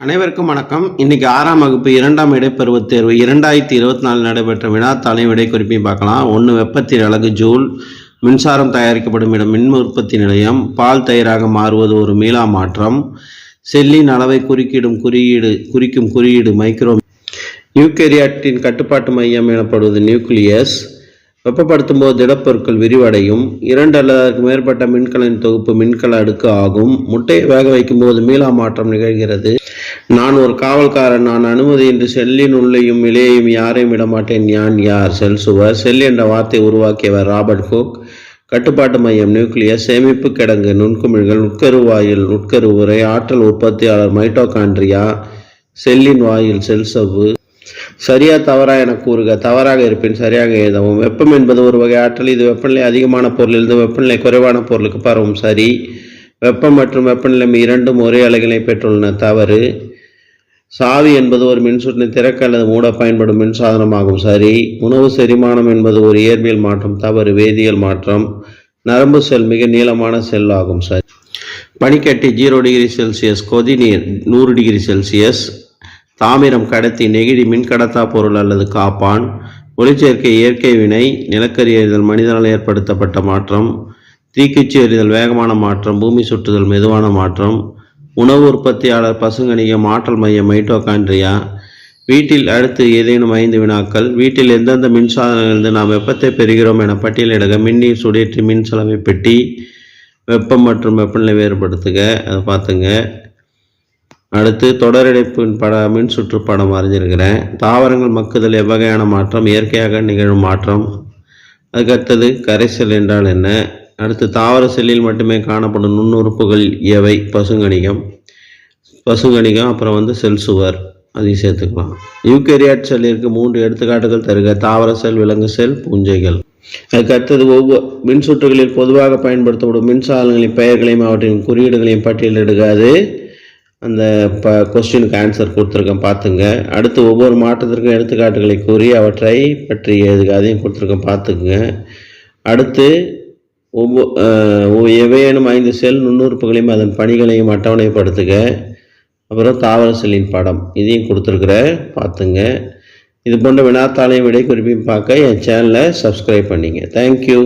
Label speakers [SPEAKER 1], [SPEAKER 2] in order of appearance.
[SPEAKER 1] அனைவருக்கும் வணக்கம். இன்னைக்கு ஆறாம் வகுப்பு இரண்டாம் இடைப்பருவத் தேர்வு இரண்டாயிரத்தி இருபத்தி நாலு நடைபெற்ற வினாத்தாளையும் விடை குறிப்பையும் பார்க்கலாம். ஒன்று வெப்பத்தின் அழகு ஜூல் மின்சாரம் தயாரிக்கப்படும் இடம் மின் உற்பத்தி நிலையம் பால் தயிராக மாறுவது ஒரு மீளா மாற்றம் செல்லின் அளவை குறுக்கிடும் குறியீடு குறிக்கும் குறியீடு மைக்ரோ நியூக்கேரியாட்டின் கட்டுப்பாட்டு மையம் எனப்படுவது நியூக்ளியஸ் வெப்பப்படுத்தும் போது திடப்பொருட்கள் விரிவடையும். இரண்டு அல்லது அதற்கு மேற்பட்ட மின்கலின் தொகுப்பு மின்கல அடுக்கு ஆகும். முட்டையை வேக வைக்கும் போது மீளா மாற்றம் நிகழ்கிறது. நான் ஒரு காவல்காரன். நான் அனுமதியின்றி செல்லின் உள்ளேயும் வெளியேயும் யாரையும் விடமாட்டேன். யான் யார்? செல் சுவர். செல் என்ற வார்த்தை உருவாக்கியவர் ராபர்ட் ஹோக். கட்டுப்பாட்டு மையம் நியூக்ளியர் சேமிப்பு கிடங்கு நுண்குமிழ்கள் உட்கரு வாயில் உட்கரு உரை ஆற்றல் உற்பத்தியாளர் மைட்டோகாண்ட்ரியா செல்லின் வாயில் செல்சவ்வு சரியா தவறா என கூறுக. தவறாக இருப்பின் சரியாக எழுதவும். வெப்பம் என்பது ஒரு வகை ஆற்றல். இது வெப்பநிலை அதிகமான பொருளிலிருந்து வெப்பநிலை குறைவான பொருளுக்கு பரவும் சரி. வெப்பம் மற்றும் வெப்பநிலை இரண்டும் ஒரே அலைகளை பெற்றுள்ளன. தவறு. சாவி என்பது ஒரு மின்சுற்றினை திறக்க அல்லது மூட பயன்படும் மின்சாதனமாகும் சரி. உணவு செரிமானம் என்பது ஒரு இயற்பியல் மாற்றம். தவறு. வேதியியல் மாற்றம். நரம்பு செல் மிக நீளமான செல் ஆகும். சரி. பனிக்கட்டி ஜீரோ டிகிரி செல்சியஸ். கொதிநீர் நூறு டிகிரி செல்சியஸ். தாமிரம் கடத்தி நெகிழி மின்கடத்தா பொருள் அல்லது காப்பான் ஒளிச்சேர்க்கை இயற்கை வினை நிலக்கரி எறிதல் மனிதனால் ஏற்படுத்தப்பட்ட மாற்றம் தீக்குச்சி எறிதல் வேகமான மாற்றம் பூமி சுற்றுதல் மெதுவான மாற்றம் உணவு உற்பத்தியாளர் பசுங்கணிகம் ஆற்றல் மையம் மைட்டோகாண்ட்ரியா வீட்டில் அடுத்து ஏதேனும் ஐந்து வினாக்கள் வீட்டில் எந்தெந்த மின்சாதனங்களிலிருந்து நாம் வெப்பத்தை பெறுகிறோம் என பட்டியலிடுக மின்னீர் சுடேற்றி மின்சலவை பெட்டி வெப்பம் மற்றும் வெப்பநிலை வேறுபடுத்துக அதை பார்த்துங்க. அடுத்து தொடரடைப்பின் பட மின் சுற்று படம் வரைஞ்சிருக்கிறேன் தாவரங்கள் மக்குதல் எவ்வகையான மாற்றம் இயற்கையாக நிகழும் மாற்றம்? அதுக்கடுத்தது கரைசல் என்றால் என்ன? அடுத்து தாவர செல்லில் மட்டுமே காணப்படும் நுண்ணுறுப்புகள் எவை? பசுங்கணிகம் பசுங்கணிகம் அப்புறம் வந்து செல் சுவர். அதையும் சேர்த்துக்கலாம். யூகேரியாட் செல்லிற்கு மூன்று எடுத்துக்காட்டுகள் தருக. தாவர செல் விலங்கு செல் பூஞ்சைகள். அதுக்கு அடுத்தது ஒவ்வொரு மின்சுற்றுகளில் பொதுவாக பயன்படுத்தப்படும் மின்சாதனங்களின் பெயர்களையும் அவற்றின் குறியீடுகளையும் பட்டியலிடுகாது அந்த ப கொஸ்டினுக்கு ஆன்சர் கொடுத்துருக்கேன் பார்த்துங்க. அடுத்து ஒவ்வொரு மாற்றத்திற்கும் எடுத்துக்காட்டுகளை கூறி அவற்றை பற்றி எழுதுக அதையும் கொடுத்துருக்கேன் பார்த்துக்குங்க அடுத்து ஒவ்வொரு எவையேனும் ஐந்து செல் நுண்ணுறுப்புகளையும் அதன் பணிகளையும் அட்டவணைப்படுத்துக. அப்புறம் தாவர செல்லின் படம் இதையும் கொடுத்துருக்குற பார்த்துங்க. இது போன்ற வினாத்தாளையும் விடை குறிப்பையும் பார்க்க என் சேனலை சப்ஸ்கிரைப் பண்ணிங்க. தேங்க்யூ